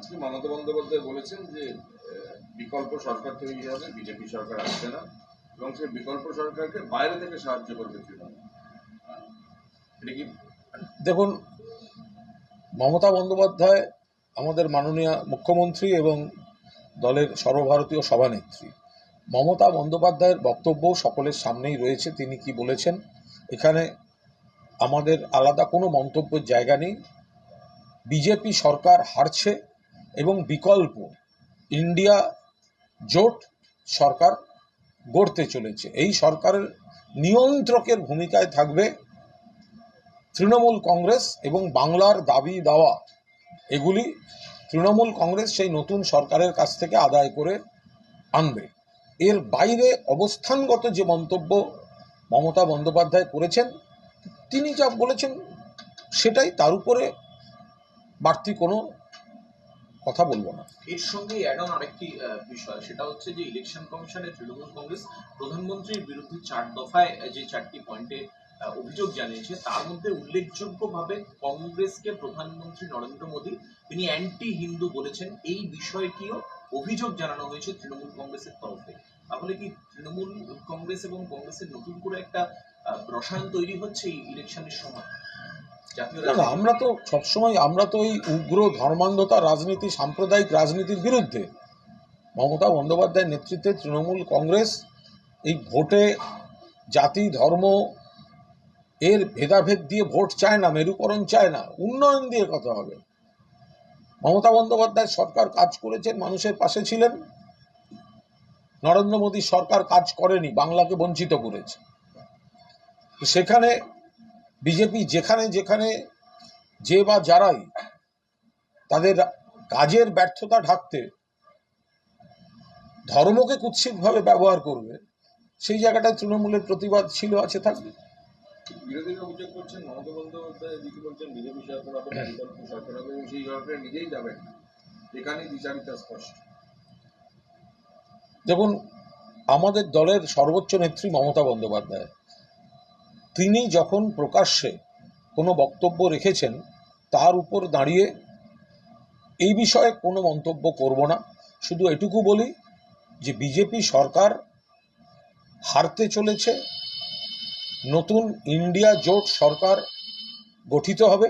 আজকে মমতা বন্দ্যোপাধ্যায় বলেছেন যে বিকল্প সরকার তৈরি হবে, বিজেপি সরকার আসবে না, এবং সেই বিকল্প সরকারকে বাইরে থেকে সাহায্য করবে তৃণমূল। এটা কি? দেখুন, মমতা বন্দ্যোপাধ্যায় আমাদের মাননীয় মুখ্যমন্ত্রী এবং দলের সর্বভারতীয় সভানেত্রী। মমতা বন্দ্যোপাধ্যায়ের বক্তব্য সকলের সামনেই রয়েছে, তিনি কি বলেছেন? এখানে আমাদের আলাদা কোনো মন্তব্যের জায়গা নেই। বিজেপি সরকার হারছে এবং বিকল্প ইন্ডিয়া জোট সরকার গড়তে চলেছে। এই সরকারের নিয়ন্ত্রকের ভূমিকায় থাকবে তৃণমূল কংগ্রেস এবং বাংলার দাবি দাওয়া। এগুলি তৃণমূল কংগ্রেস সেই নতুন সরকারের কাছ থেকে আদায় করে আনবে। এর বাইরে অবস্থানগত যে মন্তব্য মমতা বন্দ্যোপাধ্যায় করেছেন, তিনি যা বলেছেন সেটাই। তার উপরে বাড়তি কোনো কথা বলব না। এর সঙ্গে অ্যাড অন আরেকটি বিষয়, সেটা হচ্ছে যে ইলেকশন কমিশনের তৃণমূল কংগ্রেস প্রধানমন্ত্রীর বিরুদ্ধে চার দফায় যে চারটি পয়েন্টে অভিযোগ জানিয়েছে, তার মধ্যে উল্লেখযোগ্যভাবে কংগ্রেসকে প্রধানমন্ত্রী নরেন্দ্র মোদী, তিনি অ্যান্টি হিন্দু বলেছেন, এই বিষয়টিও অভিযোগ জানানো হয়েছে তৃণমূল কংগ্রেসের তরফে। তাহলে কি তৃণমূল কংগ্রেস এবং কংগ্রেসের নতুন করে একটা রসায়ন তৈরি হচ্ছে এই ইলেকশনের সময়? না আমরা তো সবসময় আমরা তো এই উগ্র ধর্মান্ধতা রাজনীতি সাম্প্রদায়িক রাজনীতির বিরুদ্ধে মমতা বন্দ্যোপাধ্যায়ের নেতৃত্বে তৃণমূল কংগ্রেস এই ভোটে জাতি ধর্ম এর ভেদাভেদ দিয়ে ভোট চায় না মেরুকরণ চায় না উন্নয়ন দিয়ে কথা হবে। মমতা বন্দ্যোপাধ্যায় সরকার কাজ করেছেন মানুষের পাশে ছিলেন। নরেন্দ্র মোদী সরকার কাজ করেনি বাংলাকে বঞ্চিত করেছে। সেখানে বিজেপি যেখানে যেখানে যে বা যারাই তাদের কাজের ব্যর্থতা ঢাকতে ধর্মকে কুৎসিতভাবে ব্যবহার করবে সেই জায়গাটায় তৃণমূলের প্রতিবাদ ছিল আছে থাকবে? বিরোধীরা অভিযোগ করছেন মমতা বন্দ্যোপাধ্যায় দিকে বলছেন বিজেপি সরকার হবে না, সরকার হবে এবং সেই সরকারে নিজেই যাবেন এখানেই বিচারিতা স্পষ্ট। দেখুন আমাদের দলের সর্বোচ্চ নেত্রী মমতা বন্দ্যোপাধ্যায়। তিনি যখন প্রকাশ্যে কোনো বক্তব্য রেখেছেন, তার উপর দাঁড়িয়ে এই বিষয়ে কোনো মন্তব্য করব না। শুধু এটুকু বলি যে, বিজেপি সরকার হারতে চলেছে। নতুন ইন্ডিয়া জোট সরকার গঠিত হবে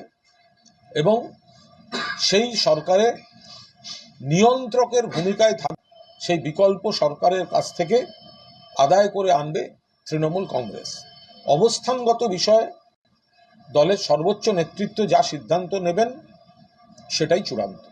এবং সেই সরকারে নিয়ন্ত্রকের ভূমিকায় থাকবে সেই বিকল্প সরকারের কাছ থেকে আদায় করে আনবে তৃণমূল কংগ্রেস। অবস্থানগত বিষয়ে দলের সর্বোচ্চ নেতৃত্ব যা সিদ্ধান্ত নেবেন সেটাই চূড়ান্ত।